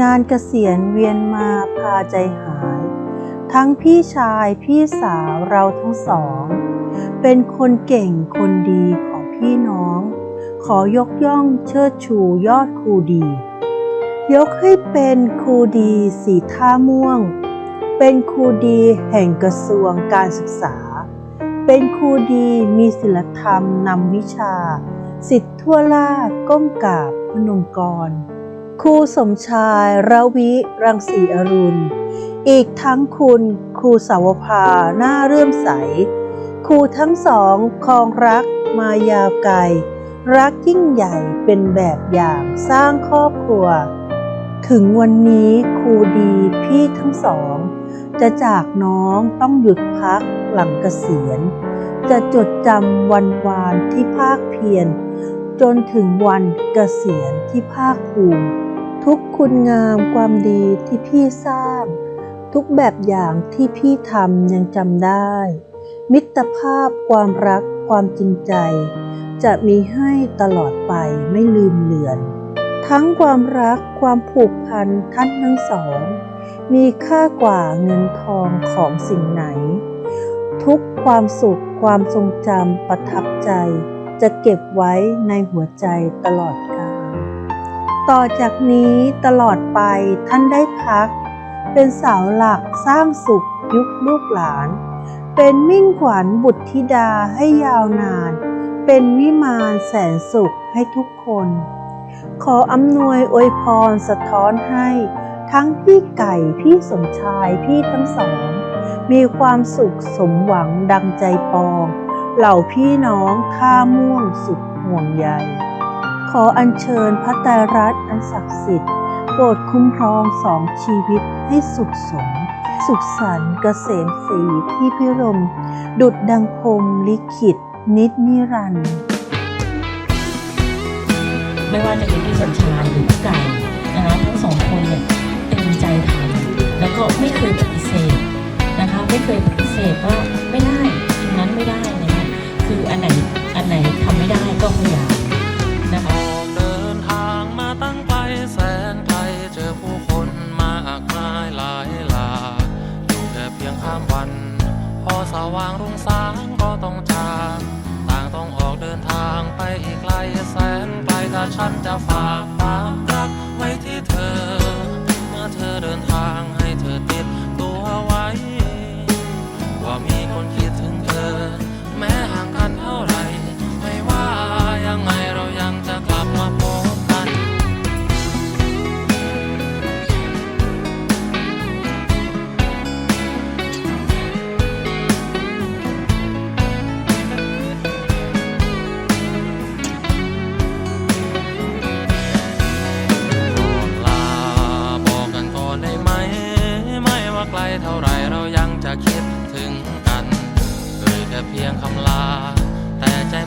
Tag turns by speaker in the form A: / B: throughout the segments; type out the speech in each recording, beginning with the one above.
A: งานเกษียณเวียนมาพาใจหาย ทั้งพี่ชายพี่สาวเราทั้งสอง เป็นคนเก่งคนดีของพี่น้อง ขอยกย่องเชิดชูยอดครูดี ยกให้เป็นครูดีสีท่าม่วง เป็นครูดีแห่งกระทรวงการศึกษา เป็นครูดีมีศิลธรรมนำวิชา สิทธิทั่วราก้มกราบพนมกร ครูสมชายระวิรังสีอรุณ อีกทั้งคุณครูสาวภาหน้าเรื่มใส ครูทั้งสองคองรักมายาวไกล รักยิ่งใหญ่เป็นแบบอย่างสร้างครอบครัว ถึงวันนี้ครูดีพี่ทั้งสอง จะจากน้องต้องหยุดพักหลังเกษียณ จะจดจำวันวานที่ภาคเพียรจนถึงวันเกษียณที่ภาคภูมิ ทุกคุณงามความดีที่พี่สร้าง ทุกแบบอย่างที่พี่ทำยังจำได้ มิตรภาพความรักความจริงใจ จะมีให้ตลอดไปไม่ลืมเลือน ทั้งความรักความผูกพันท่านทั้งสอง มีค่ากว่าเงินทองของสิ่งไหน ทุกความสุขความทรงจำประทับใจ จะเก็บไว้ในหัวใจตลอดกา ต่อจากนี้ตลอดไปท่านได้พัก เป็นเสาหลักสร้างสุขยุคลูกหลาน เป็นมิ่งขวัญบุตรธิดาให้ยาวนาน เป็นวิมานแสนสุขให้ทุกคน ขออำนวยอวยพรสะท้อนให้ ทั้งพี่ไก่พี่สมชายพี่ทั้งสอง มีความสุขสมหวังดังใจปอง เหล่าพี่น้องท่าม่วงสุดห่วงใย ขออัญเชิญพระไตรรัตน์อันศักดิ์สิทธิ์โปรดคุ้มครองสองชีวิตให้สุขสม สุขสันต์เกษมศรีที่พิรม ดุดดังพรมลิขิต นิดนิรันดร์
B: ไม่ว่าจะเป็นพี่สมชายหรือพี่ไก่นะคะทั้งสองคนเนี่ยเต็มใจทำแล้วก็ไม่เคยปฏิเสธนะคะไม่เคยปฏิเสธว่าไม่ได้ตรงนั้นไม่ได้นะคะคืออันไหนอันไหนทำไม่ได้ก็พยาย
C: ว่างรุ่งสางก็ต้องจากต่างต้องออกเดินทางไปอีกไกลแสนไกลถ้าฉันจะฝากความ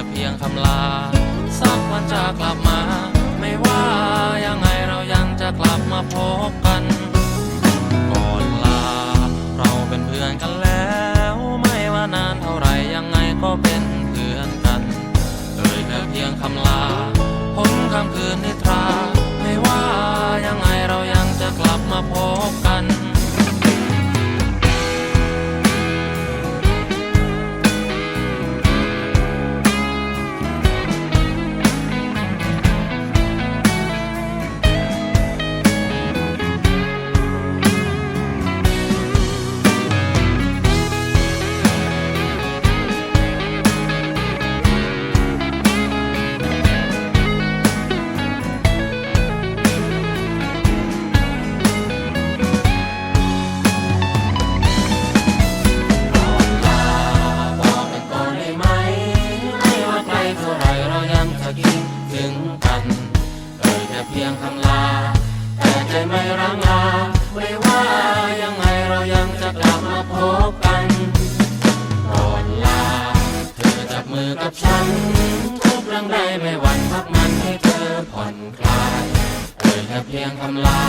C: อเพียงคำลา สักวันจะกลับมา ไม่ว่ายังไงเรายังจะกลับมาพบกัน ก่อนลา เราเป็นเพื่อนกันแล้ว ไม่ว่านานเท่าไหรยังไงก็เป็นเพื่อนกัน เลยแค่เพียงคำลาพ้นคำคืนนิ เรายังจะคิดถึงกัน เอ่ยแค่เพียงคำลา แต่ใจไม่ร้างลาไม่ว่ายังไงเรายังจะกลับมาพบกันก่อนลา เธอจับมือกับฉัน ทุกเรื่องใดไม่หวั่นพักมันให้เธอผ่อนคลาย เอ่ยแค่เพียงคำลา